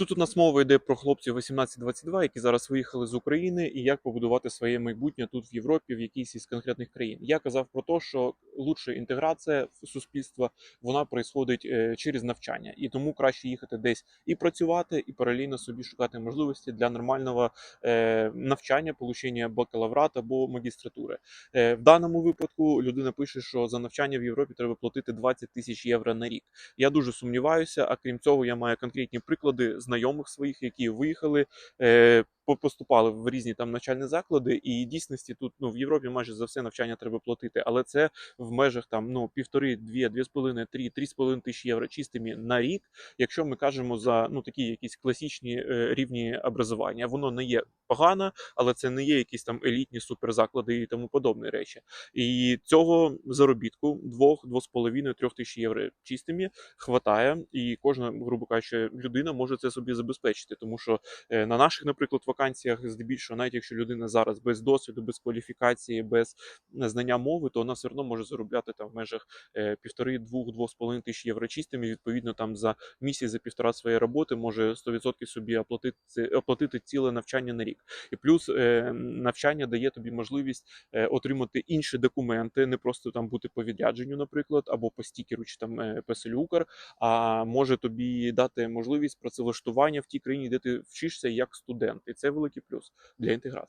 Тут у нас мова йде про хлопців 18-22, які зараз виїхали з України, і як побудувати своє майбутнє тут в Європі, в якійсь із конкретних країн. Я казав про те, що лучша інтеграція в суспільство вона происходить е, через навчання, і тому краще їхати десь і працювати, і паралельно собі шукати можливості для нормального е, навчання, получення бакалаврата або магістратури. Е, в даному випадку людина пише, що за навчання в Європі треба платити 20 тисяч євро на рік. Я дуже сумніваюся. А крім цього, я маю конкретні приклади знайомих своїх, які виїхали, е, поступали в різні там навчальні заклади. І дійсності тут ну в Європі майже за все навчання треба платити, але це в межах там ну півтори, дві, дві з половиною, три, три з половиною тисячі євро чистими на рік. Якщо ми кажемо за ну такі якісь класичні е, рівні образування, воно не є погано, але це не є якісь там елітні суперзаклади і тому подобні речі. І цього заробітку двох, двох з половиною, трьох тисяч євро чистими хватає, і кожна, грубо кажучи, людина може це собі забезпечити, тому що е, на наших, наприклад, вакансіях, здебільшого, навіть якщо людина зараз без досвіду, без кваліфікації, без знання мови, то вона все одно може заробляти там в межах е, півтори, двох, двох з половиною тисяч євро чистими. Відповідно, там за місяць, за півтора своєї роботи може 100% собі оплатити оплатити ціле навчання на рік. І плюс е, навчання дає тобі можливість е, отримати інші документи, не просто там бути по відрядженню, наприклад, або по стікеру чи там ПСЛЮКар, а може тобі дати можливість працевлаштування в тій країні, де ти вчишся як студент, і великий плюс для інтеграції.